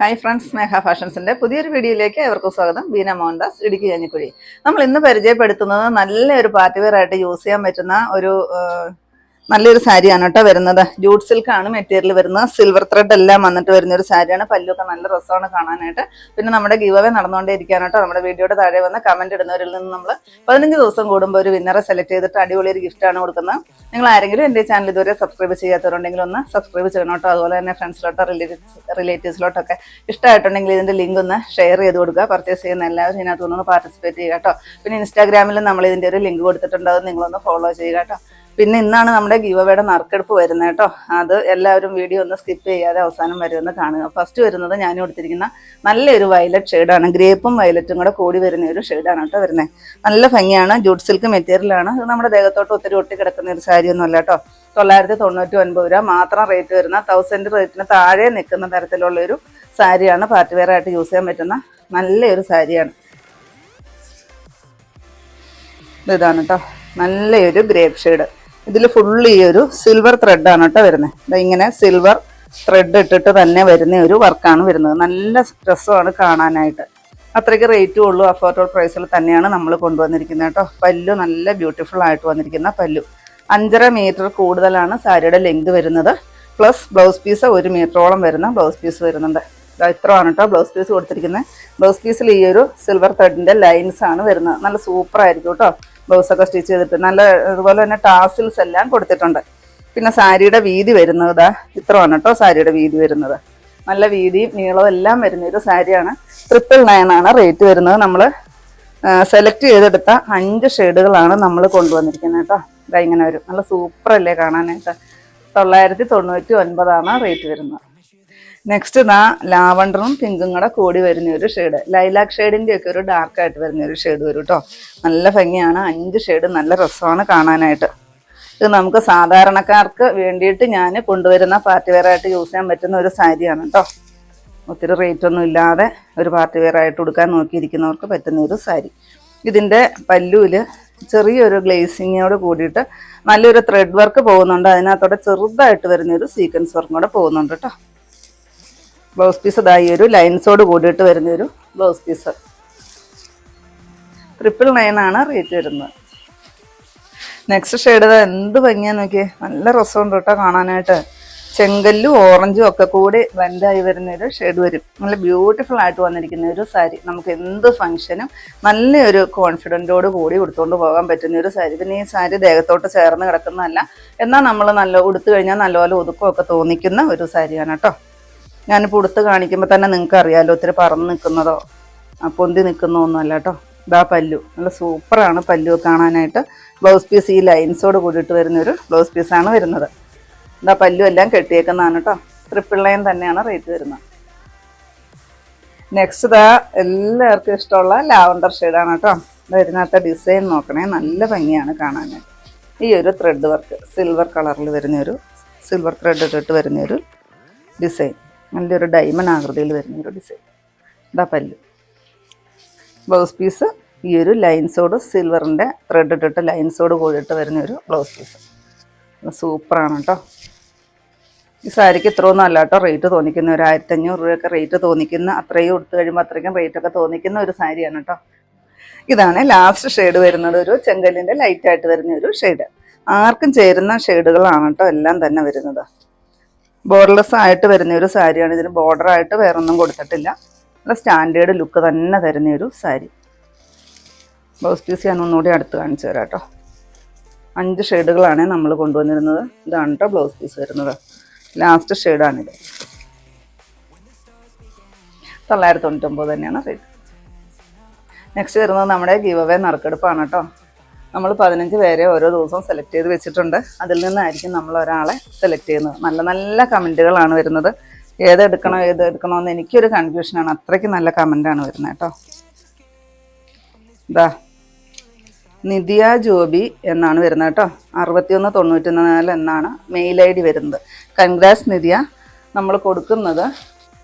Hi friends സ്നേഹ ഫാഷൻസിന്റെ പുതിയൊരു വീഡിയോയിലേക്ക് ഏവർക്കും സ്വാഗതം. ബീന മോഹൻദാസ് ഇടുക്കി കഞ്ഞിക്കുഴി. നമ്മൾ ഇന്ന് പരിചയപ്പെടുത്തുന്നത് നല്ലൊരു പാർട്ടി വെയർ ആയിട്ട് യൂസ് ചെയ്യാൻ പറ്റുന്ന ഒരു നല്ലൊരു സാരിയാണ് കേട്ടോ വരുന്നത്. ജൂട്ട് സിൽക്ക് ആണ് മെറ്റീരിയൽ വരുന്നത്. സിൽവർ ത്രെഡ് എല്ലാം വന്നിട്ട് വരുന്ന ഒരു സാരിയാണ്. പല്ലൊക്കെ നല്ല രസമാണ് കാണാനായിട്ട്. പിന്നെ നമ്മുടെ ഗീവ് അവേ നടന്നുകൊണ്ടേയിരിക്കുകയാണ് കേട്ടോ. നമ്മുടെ വീഡിയോയുടെ താഴെ വന്ന് കമന്റ് ഇടുന്നവരിൽ നിന്ന് നമ്മൾ പതിനഞ്ച് ദിവസം കൂടുമ്പോൾ ഒരു വിന്നറെ സെലക്ട് ചെയ്തിട്ട് അടിപൊളി ഒരു ഗിഫ്റ്റാണ് കൊടുക്കുന്നത്. നിങ്ങൾ ആരെങ്കിലും എന്റെ ചാനൽ ഇതുവരെ സബ്സ്ക്രൈബ് ചെയ്യാത്തവരുണ്ടെങ്കിൽ ഒന്ന് സബ്സ്ക്രൈബ് ചെയ്യണം കേട്ടോ. അതുപോലെ തന്നെ ഫ്രണ്ട്സിലോട്ടോ റിലേറ്റീവ്സ് റിലേറ്റീവ്സിലോട്ടൊക്കെ ഇഷ്ടമായിട്ടുണ്ടെങ്കിൽ ഇതിന്റെ ലിങ്ക് ഒന്ന് ഷെയർ ചെയ്ത് കൊടുക്കുക. പർച്ചേസ് ചെയ്യുന്ന എല്ലാവരും ഇതിനകത്ത് ഒന്ന് പാർട്ടിസിപ്പേറ്റ് ചെയ്യുക കേട്ടോ. പിന്നെ ഇൻസ്റ്റാഗ്രാമിൽ നമ്മൾ ഇതിന്റെ ഒരു ലിങ്ക് കൊടുത്തിട്ടുണ്ട്. അത് നിങ്ങളൊന്ന് ഫോളോ ചെയ്യുക കേട്ടോ. പിന്നെ ഇന്നാണ് നമ്മുടെ ഗീവയുടെ നറുക്കെടുപ്പ് വരുന്നത് കേട്ടോ. അത് എല്ലാവരും വീഡിയോ ഒന്ന് സ്കിപ്പ് ചെയ്യാതെ അവസാനം വരെ കാണുക. ഫസ്റ്റ് വരുന്നത് ഞാൻ കൊടുത്തിരിക്കുന്ന നല്ലൊരു വയലറ്റ് ഷെയ്ഡാണ് ഗ്രേപ്പും വയലറ്റും കൂടെ കൂടി വരുന്ന ഒരു ഷെയ്ഡാണ് കേട്ടോ വരുന്നത്. നല്ല ഭംഗിയാണ്. ജൂട്ട് സിൽക്ക് മെറ്റീരിയലാണ് ഇത് നമ്മുടെ ദേഹത്തോട്ട് ഒത്തിരി ഒട്ടി കിടക്കുന്ന ഒരു സാരി ഒന്നുമല്ല കേട്ടോ. തൊള്ളായിരത്തി തൊണ്ണൂറ്റി ഒൻപത് രൂപ മാത്രം റേറ്റ് വരുന്ന തൗസൻഡ് റേറ്റിന് താഴെ നിൽക്കുന്ന തരത്തിലുള്ള ഒരു സാരിയാണ് പാർട്ടി വെയർ ആയിട്ട് യൂസ് ചെയ്യാൻ പറ്റുന്ന നല്ലൊരു സാരിയാണ്. ഇതാണ് കേട്ടോ. നല്ലൊരു ഗ്രേപ്പ് ഷെയ്ഡ് ഇതിൽ ഫുള്ള് ഈ ഒരു സിൽവർ ത്രെഡാണ് കേട്ടോ വരുന്നത് ഇങ്ങനെ സിൽവർ ത്രെഡ് ഇട്ടിട്ട് തന്നെ വരുന്ന ഒരു വർക്കാണ് വരുന്നത്. നല്ല രസമാണ് കാണാനായിട്ട്. അത്രയ്ക്ക് റേറ്റും ഉള്ളൂ. അഫോർഡബിൾ പ്രൈസിൽ തന്നെയാണ് നമ്മൾ കൊണ്ടുവന്നിരിക്കുന്നത് കേട്ടോ. പല്ലു നല്ല ബ്യൂട്ടിഫുൾ ആയിട്ട് വന്നിരിക്കുന്ന പല്ലു. അഞ്ചര മീറ്റർ കൂടുതലാണ് സാരിയുടെ ലെങ്ത് വരുന്നത്. പ്ലസ് ബ്ലൗസ് പീസ് ഒരു മീറ്ററോളം വരുന്ന ബ്ലൗസ് പീസ് വരുന്നുണ്ട്. ഇത്രയാണ് കേട്ടോ ബ്ലൗസ് പീസ് കൊടുത്തിരിക്കുന്നത്. ബ്ലൗസ് പീസിൽ ഈ ഒരു സിൽവർ ത്രെഡിന്റെ ലൈൻസ് ആണ് വരുന്നത്. നല്ല സൂപ്പർ ആയിരിക്കും കേട്ടോ. ബ്ലൗസ് ഒക്കെ സ്റ്റിച്ച് ചെയ്തിട്ട് നല്ല അതുപോലെ തന്നെ ടാസിൽസ് എല്ലാം കൊടുത്തിട്ടുണ്ട്. പിന്നെ സാരിയുടെ വീതി വരുന്നത് ഇത്രയാണ് കേട്ടോ സാരിയുടെ വീതി വരുന്നത്. നല്ല വീതിയും നീളവും എല്ലാം വരുന്ന ഒരു സാരിയാണ്. ട്രിപ്പിൾ നയൻ ആണ് റേറ്റ് വരുന്നത് നമ്മൾ സെലക്ട് ചെയ്തെടുത്ത അഞ്ച് ഷെയ്ഡുകളാണ് നമ്മൾ കൊണ്ടുവന്നിരിക്കുന്നത് കേട്ടോ. ഇതാ ഇങ്ങനെ വരും. നല്ല സൂപ്പർ അല്ലേ കാണാനായിട്ട്? തൊള്ളായിരത്തി തൊണ്ണൂറ്റി ഒൻപതാണ് റേറ്റ് വരുന്നത്. നെക്സ്റ്റ് ഇതാ ലാവണ്ടറും പിങ്കും കൂടെ കൂടി വരുന്ന ഒരു ഷെയ്ഡ് ലൈലാക്ക് ഷെയ്ഡിന്റെ ഒക്കെ ഒരു ഡാർക്ക് ആയിട്ട് വരുന്ന ഒരു ഷെയ്ഡ് വരും കേട്ടോ നല്ല ഭംഗിയാണ്. അഞ്ച് ഷെയ്ഡ് നല്ല രസമാണ് കാണാനായിട്ട്. ഇത് നമുക്ക് സാധാരണക്കാർക്ക് വേണ്ടിയിട്ട് ഞാൻ കൊണ്ടുവരുന്ന പാർട്ടി വെയർ ആയിട്ട് യൂസ് ചെയ്യാൻ പറ്റുന്ന ഒരു സാരിയാണ് കേട്ടോ ഒത്തിരി റേറ്റ് ഒന്നും ഇല്ലാതെ ഒരു പാർട്ടി വെയർ ആയിട്ട് കൊടുക്കാൻ നോക്കിയിരിക്കുന്നവർക്ക് പറ്റുന്ന ഒരു സാരി. ഇതിന്റെ പല്ലുവിൽ ചെറിയൊരു ഗ്ലേസിങ്ങോട് കൂടിയിട്ട് നല്ലൊരു ത്രെഡ് വർക്ക് പോകുന്നുണ്ട്. അതിനകത്തോടെ ചെറുതായിട്ട് വരുന്ന ഒരു സീക്വൻസ് വർക്കും കൂടെ പോകുന്നുണ്ട് കേട്ടോ ബ്ലൗസ് പീസ് ഇതായി ഒരു ലൈൻസോട് കൂടിയിട്ട് വരുന്ന ഒരു ബ്ലൗസ് പീസ് ട്രിപ്പിൾ ആണ് റേറ്റ് വരുന്നത്. നെക്സ്റ്റ് ഷെയ്ഡ് എന്ത് ഭംഗിയാന്ന് നോക്കിയേ. നല്ല രസമുണ്ട് കേട്ടോ കാണാനായിട്ട്. ചെങ്കല്ലും ഓറഞ്ചും ഒക്കെ കൂടി വെൻഡായി വരുന്ന ഒരു ഷെയ്ഡ് വരും. നല്ല ബ്യൂട്ടിഫുൾ ആയിട്ട് വന്നിരിക്കുന്ന ഒരു സാരി നമുക്ക് എന്ത് ഫംഗ്ഷനും നല്ലൊരു കോൺഫിഡന്റോട് കൂടി ഉടുത്തുകൊണ്ട് പോകാൻ പറ്റുന്ന ഒരു സാരി പിന്നെ ഈ സാരി ദേഹത്തോട്ട് ചേർന്ന് കിടക്കുന്നതല്ല. എന്നാൽ നമ്മൾ നല്ല ഉടുത്തു കഴിഞ്ഞാൽ നല്ലപോലെ ഒതുക്കമൊക്കെ തോന്നിക്കുന്ന ഒരു സാരിയാണ് കേട്ടോ. ഞാനിപ്പോൾ ഉടുത്ത് കാണിക്കുമ്പോൾ തന്നെ നിങ്ങൾക്ക് അറിയാമല്ലോ ഒത്തിരി പറന്ന് നിൽക്കുന്നതോ. പൊന്തി നിൽക്കുന്നോ ഒന്നും അല്ല കേട്ടോ. ഇതാ പല്ലു. നല്ല സൂപ്പറാണ് പല്ലു കാണാനായിട്ട്. ബ്ലൗസ് പീസ് ഈ ലൈൻസോട് കൂടിയിട്ട് വരുന്നൊരു ബ്ലൗസ് പീസാണ് വരുന്നത്. ഇതാ പല്ലു എല്ലാം കെട്ടിയേക്കുന്നതാണ് കേട്ടോ. ട്രിപ്പിൾ ലൈൻ തന്നെയാണ് റേറ്റ് വരുന്നത്. നെക്സ്റ്റ് ഇതാ എല്ലാവർക്കും ഇഷ്ടമുള്ള ലാവണ്ടർ ഷെയ്ഡാണ് കേട്ടോ. ഇതാ ഇതിനകത്തെ ഡിസൈൻ നോക്കണേ. നല്ല ഭംഗിയാണ് കാണാനായിട്ട്. ഈ ഒരു ത്രെഡ് വർക്ക് സിൽവർ കളറിൽ വരുന്നൊരു സിൽവർ ത്രെഡ് ഇട്ടിട്ട് വരുന്നൊരു ഡിസൈൻ നല്ലൊരു ഡയമണ്ട് ആകൃതിയിൽ വരുന്ന ഒരു ഡിസൈൻ ഇതാ പല്ല്. ബ്ലൗസ് പീസ് ഈ ഒരു ലൈൻസോട് സിൽവറിന്റെ ത്രെഡ് ഇട്ടിട്ട് ലൈൻസോട് കൂടിയിട്ട് വരുന്ന ഒരു ബ്ലൗസ് പീസ് സൂപ്പറാണ് കേട്ടോ ഈ സാരിക്ക് ഇത്രയൊന്നും അല്ല കേട്ടോ റേറ്റ് തോന്നിക്കുന്ന ഒരു ആയിരത്തി അഞ്ഞൂറ് രൂപയൊക്കെ റേറ്റ് തോന്നിക്കുന്ന അത്രയും എടുത്തു കഴിയുമ്പോൾ അത്രയ്ക്കും റേറ്റ് ഒക്കെ തോന്നിക്കുന്ന ഒരു സാരിയാണ് കേട്ടോ ഇതാണ് ലാസ്റ്റ് ഷെയ്ഡ് വരുന്നത് ഒരു ചെങ്കല്ലിന്റെ ലൈറ്റായിട്ട് വരുന്ന ഒരു ഷെയ്ഡ് ആർക്കും ചേരുന്ന ഷെയ്ഡുകളാണ് കേട്ടോ എല്ലാം തന്നെ വരുന്നത്. ബോർഡർലെസ് ആയിട്ട് വരുന്ന ഒരു സാരിയാണ്. ഇതിന് ബോർഡർ ആയിട്ട് വേറെ ഒന്നും കൊടുത്തിട്ടില്ല. നല്ല സ്റ്റാൻഡേർഡ് ലുക്ക് തന്നെ തരുന്ന ഒരു സാരി. ബ്ലൗസ് പീസ് ഞാൻ ഒന്നുകൂടി അടുത്ത് കാണിച്ചു തരാം കേട്ടോ. അഞ്ച് ഷെയ്ഡുകളാണ് നമ്മൾ കൊണ്ടുവന്നിരുന്നത്. ഇതാണ് കേട്ടോ ബ്ലൗസ് പീസ് വരുന്നത്. ലാസ്റ്റ് ഷെയ്ഡാണിത് തൊള്ളായിരത്തി തൊണ്ണൂറ്റൊമ്പത് തന്നെയാണ് റേറ്റ് നെക്സ്റ്റ് വരുന്നത് നമ്മുടെ ഗീവ് അവേ നറുക്കെടുപ്പാണ് കേട്ടോ നമ്മൾ പതിനഞ്ച് പേരെ ഓരോ ദിവസവും സെലക്ട് ചെയ്ത് വെച്ചിട്ടുണ്ട്. അതിൽ നിന്നായിരിക്കും നമ്മൾ ഒരാളെ സെലക്ട് ചെയ്യുന്നത്. നല്ല നല്ല കമന്റുകളാണ് വരുന്നത്. ഏതെടുക്കണോ ഏത് എടുക്കണോ എന്ന് എനിക്കൊരു കൺഫ്യൂഷനാണ് അത്രയ്ക്ക് നല്ല കമന്റാണ് വരുന്നത് കേട്ടോ. ഇതാ നിധിയ ജോബി എന്നാണ് വരുന്നത് കേട്ടോ. അറുപത്തിയൊന്ന് തൊണ്ണൂറ്റി നാല് എന്നാണ് മെയിൽ ഐ ഡി വരുന്നത്. കൺഗ്രാസ് നിധിയ. നമ്മൾ കൊടുക്കുന്നത്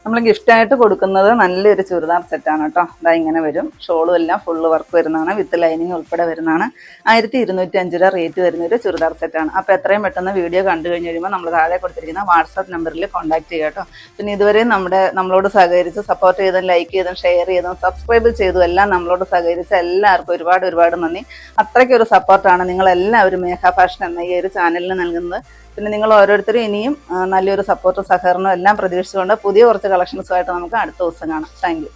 നമ്മൾ ഗിഫ്റ്റായിട്ട് കൊടുക്കുന്നത് നല്ലൊരു ചുരിദാർ സെറ്റാണ് കേട്ടോ. അതാ ഇങ്ങനെ വരും. ഷോളും എല്ലാം ഫുള്ള് വർക്ക് വരുന്നതാണ്. വിത്ത് ലൈനിങ് ഉൾപ്പെടെ വരുന്നതാണ്. ആയിരത്തി ഇരുന്നൂറ്റി അഞ്ച് രൂപ റേറ്റ് വരുന്ന ഒരു ചുരിദാർ സെറ്റാണ് അപ്പോൾ എത്രയും പെട്ടെന്ന് വീഡിയോ കണ്ടു കഴിഞ്ഞ് കഴിയുമ്പോൾ നമ്മൾ താഴെ കൊടുത്തിരിക്കുന്ന വാട്സാപ്പ് നമ്പറിൽ കോൺടാക്ട് ചെയ്യുക കേട്ടോ. പിന്നെ ഇതുവരെ നമ്മുടെ നമ്മളോട് സഹകരിച്ച് സപ്പോർട്ട് ചെയ്തും ലൈക്ക് ചെയ്തും ഷെയർ ചെയ്തും സബ്സ്ക്രൈബ് ചെയ്തും എല്ലാം നമ്മളോട് സഹകരിച്ച എല്ലാവർക്കും ഒരുപാട് ഒരുപാട് നന്ദി. അത്രയ്ക്കൊരു സപ്പോർട്ടാണ് നിങ്ങളെല്ലാവരും മേഘ ഫാഷൻ എന്ന ഈ ഒരു ചാനലിന് നൽകുന്നത്. പിന്നെ നിങ്ങൾ ഓരോരുത്തരും ഇനിയും നല്ലൊരു സപ്പോർട്ടും സഹകരണവും എല്ലാം പ്രതീക്ഷിച്ചുകൊണ്ട് പുതിയ കുറച്ച് കളക്ഷൻസുമായിട്ട് നമുക്ക് അടുത്ത ദിവസം കാണാം. താങ്ക്